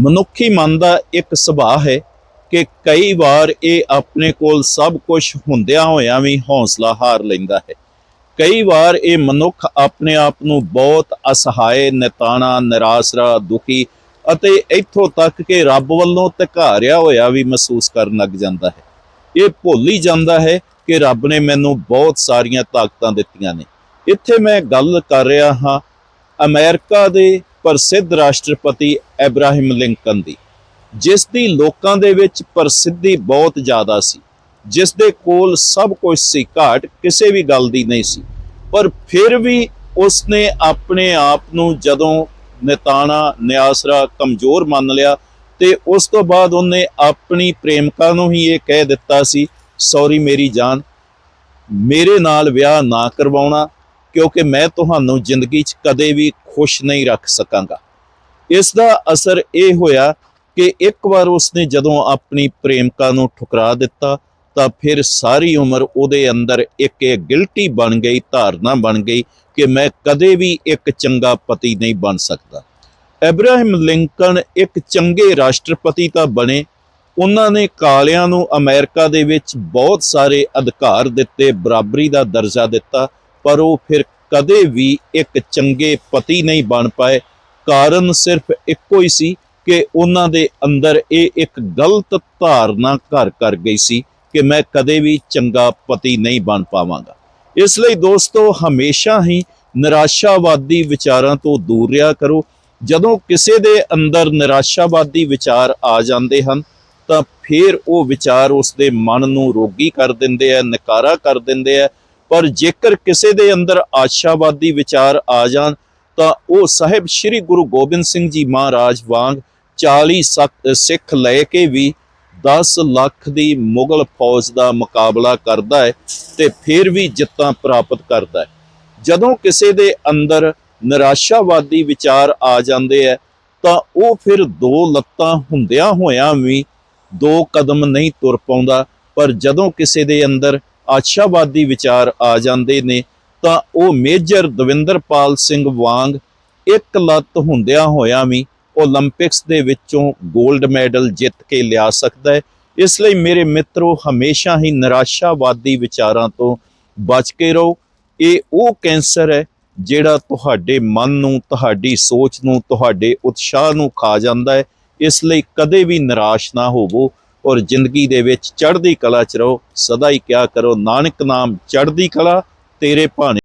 ਮਨੁੱਖੀ ਮਨ ਦਾ ਇੱਕ ਸੁਭਾਅ ਹੈ ਕਿ ਕਈ ਵਾਰ ਇਹ ਆਪਣੇ ਕੋਲ ਸਭ ਕੁਝ ਹੁੰਦਿਆਂ ਹੋਇਆਂ ਵੀ ਹੌਸਲਾ ਹਾਰ ਲੈਂਦਾ ਹੈ। ਕਈ ਵਾਰ ਇਹ ਮਨੁੱਖ ਆਪਣੇ ਆਪ ਨੂੰ ਬਹੁਤ ਅਸਹਾਏ, ਨਿਤਾਣਾ, ਨਿਰਾਸਰਾ, ਦੁਖੀ ਅਤੇ ਇੱਥੋਂ ਤੱਕ ਕਿ ਰੱਬ ਵੱਲੋਂ ਧਕਾਰਿਆ ਹੋਇਆ ਵੀ ਮਹਿਸੂਸ ਕਰਨ ਲੱਗ ਜਾਂਦਾ ਹੈ। ਇਹ ਭੁੱਲ ਹੀ ਜਾਂਦਾ ਹੈ ਕਿ ਰੱਬ ਨੇ ਮੈਨੂੰ ਬਹੁਤ ਸਾਰੀਆਂ ਤਾਕਤਾਂ ਦਿੱਤੀਆਂ ਨੇ। ਇੱਥੇ ਮੈਂ ਗੱਲ ਕਰ ਰਿਹਾ ਹਾਂ ਅਮਰੀਕਾ ਦੇ ਪ੍ਰਸਿੱਧ ਰਾਸ਼ਟਰਪਤੀ ਐਬਰਾਹਿਮ ਲਿੰਕਨ ਦੀ, ਜਿਸ ਦੀ ਲੋਕਾਂ ਦੇ ਵਿੱਚ ਪ੍ਰਸਿੱਧੀ ਬਹੁਤ ਜ਼ਿਆਦਾ ਸੀ, ਜਿਸ ਦੇ ਕੋਲ ਸਭ ਕੁਝ ਸੀ, ਘਾਟ ਕਿਸੇ ਵੀ ਗੱਲ ਦੀ ਨਹੀਂ ਸੀ, ਪਰ ਫਿਰ ਵੀ ਉਸਨੇ ਆਪਣੇ ਆਪ ਨੂੰ ਜਦੋਂ ਨਿਤਾਣਾ ਨਿਆਸਰਾ ਕਮਜ਼ੋਰ ਮੰਨ ਲਿਆ ਤੇ ਉਸ ਤੋਂ ਬਾਅਦ ਉਹਨੇ ਆਪਣੀ ਪ੍ਰੇਮਿਕਾ ਨੂੰ ਹੀ ਇਹ ਕਹਿ ਦਿੱਤਾ ਸੀ, ਸੌਰੀ ਮੇਰੀ ਜਾਨ, ਮੇਰੇ ਨਾਲ ਵਿਆਹ ਨਾ ਕਰਵਾਉਣਾ ਕਿਉਂਕਿ ਮੈਂ ਤੁਹਾਨੂੰ ਜ਼ਿੰਦਗੀ 'ਚ ਕਦੇ ਵੀ ਖੁਸ਼ ਨਹੀਂ ਰੱਖ ਸਕਾਂਗਾ। ਇਸ ਦਾ ਅਸਰ ਇਹ ਹੋਇਆ ਕਿ ਇੱਕ ਵਾਰ ਉਸਨੇ ਜਦੋਂ ਆਪਣੀ ਪ੍ਰੇਮਿਕਾ ਨੂੰ ਠੁਕਰਾ ਦਿੱਤਾ, ਤਾਂ ਫਿਰ ਸਾਰੀ ਉਮਰ ਉਹਦੇ ਅੰਦਰ ਇੱਕ ਇਹ ਗਿਲਟੀ ਬਣ ਗਈ, ਧਾਰਨਾ ਬਣ ਗਈ ਕਿ ਮੈਂ ਕਦੇ ਵੀ ਇੱਕ ਚੰਗਾ ਪਤੀ ਨਹੀਂ ਬਣ ਸਕਦਾ। ਐਬਰਾਹਿਮ ਲਿੰਕਨ ਇੱਕ ਚੰਗੇ ਰਾਸ਼ਟਰਪਤੀ ਤਾਂ ਬਣੇ। ਉਹਨਾਂ ਨੇ ਕਾਲਿਆਂ ਨੂੰ ਅਮਰੀਕਾ ਦੇ ਵਿੱਚ ਬਹੁਤ ਸਾਰੇ ਅਧਿਕਾਰ ਦਿੱਤੇ, ਬਰਾਬਰੀ ਦਾ ਦਰਜਾ ਦਿੱਤਾ। ਪਰ ਉਹ ਫਿਰ ਕਦੇ ਵੀ ਇੱਕ ਚੰਗੇ ਪਤੀ ਨਹੀਂ ਬਣ ਪਾਏ। ਕਾਰਨ ਸਿਰਫ ਇੱਕੋ ਹੀ ਸੀ ਕਿ ਉਹਨਾਂ ਦੇ ਅੰਦਰ ਇਹ ਇੱਕ ਗਲਤ ਧਾਰਨਾ ਘਰ ਕਰ ਗਈ ਸੀ ਕਿ ਮੈਂ ਕਦੇ ਵੀ ਚੰਗਾ ਪਤੀ ਨਹੀਂ ਬਣ ਪਾਵਾਂਗਾ। ਇਸ ਲਈ ਦੋਸਤੋ, ਹਮੇਸ਼ਾ ਹੀ ਨਿਰਾਸ਼ਾਵਾਦੀ ਵਿਚਾਰਾਂ ਤੋਂ ਦੂਰ ਰਿਹਾ ਕਰੋ। ਜਦੋਂ ਕਿਸੇ ਦੇ ਅੰਦਰ ਨਿਰਾਸ਼ਾਵਾਦੀ ਵਿਚਾਰ ਆ ਜਾਂਦੇ ਹਨ, ਤਾਂ ਫਿਰ ਉਹ ਵਿਚਾਰ ਉਸ ਦੇ ਮਨ ਨੂੰ ਰੋਗੀ ਕਰ ਦਿੰਦੇ ਆ, ਨਕਾਰਾ ਕਰ ਦਿੰਦੇ ਆ ਪਰ ਜੇਕਰ ਕਿਸੇ ਦੇ ਅੰਦਰ ਆਸ਼ਾਵਾਦੀ ਵਿਚਾਰ ਆ ਜਾਣ, ਤਾਂ ਉਹ ਸਾਹਿਬ ਸ੍ਰੀ ਗੁਰੂ ਗੋਬਿੰਦ ਸਿੰਘ ਜੀ ਮਹਾਰਾਜ ਵਾਂਗ 40 ਸੱਖ- ਸਿੱਖ ਲੈ ਕੇ ਵੀ 10 ਲੱਖ ਦੀ ਮੁਗਲ ਫੌਜ ਦਾ ਮੁਕਾਬਲਾ ਕਰਦਾ ਹੈ ਤੇ ਫਿਰ ਵੀ ਜਿੱਤਾਂ ਪ੍ਰਾਪਤ ਕਰਦਾ ਹੈ। ਜਦੋਂ ਕਿਸੇ ਦੇ ਅੰਦਰ ਨਿਰਾਸ਼ਾਵਾਦੀ ਵਿਚਾਰ ਆ ਜਾਂਦੇ ਹੈ, ਤਾਂ ਉਹ ਫਿਰ ਦੋ ਲੱਤਾਂ ਹੁੰਦਿਆਂ ਹੋਇਆਂ ਵੀ ਦੋ ਕਦਮ ਨਹੀਂ ਤੁਰ ਪਾਉਂਦਾ। ਪਰ ਜਦੋਂ ਕਿਸੇ ਦੇ ਅੰਦਰ ਆਸ਼ਾਵਾਦੀ ਵਿਚਾਰ ਆ ਜਾਂਦੇ ਨੇ, ਤਾਂ ਉਹ ਮੇਜਰ ਦਵਿੰਦਰਪਾਲ ਸਿੰਘ ਵਾਂਗ ਇੱਕ ਲੱਤ ਹੁੰਦਿਆਂ ਹੋਇਆਂ ਵੀ 올림픽ਸ ਦੇ ਵਿੱਚੋਂ 골ਡ ਮੈਡਲ ਜਿੱਤ ਕੇ ਲਿਆ ਸਕਦਾ ਹੈ। ਇਸ ਲਈ ਮੇਰੇ ਮਿੱਤਰੋ, ਹਮੇਸ਼ਾ ਹੀ ਨਿਰਾਸ਼ਾਵਾਦੀ ਵਿਚਾਰਾਂ ਤੋਂ ਬਚ ਕੇ ਰਹੋ। ਇਹ ਉਹ ਕੈਂਸਰ ਹੈ ਜਿਹੜਾ ਤੁਹਾਡੇ ਮਨ ਨੂੰ, ਤੁਹਾਡੀ ਸੋਚ ਨੂੰ, ਤੁਹਾਡੇ ਉਤਸ਼ਾਹ ਨੂੰ ਖਾ ਜਾਂਦਾ ਹੈ। ਇਸ ਲਈ ਕਦੇ ਵੀ ਨਿਰਾਸ਼ ਨਾ ਹੋਵੋ। ਔਰ ਜ਼ਿੰਦਗੀ ਦੇ ਵਿੱਚ ਚੜ੍ਹਦੀ ਕਲਾ ਚ ਰਹੋ। ਸਦਾ ਹੀ ਕਿਆ ਕਰੋ, ਨਾਨਕ ਨਾਮ ਚੜ੍ਹਦੀ ਕਲਾ, ਤੇਰੇ ਭਾਣੇ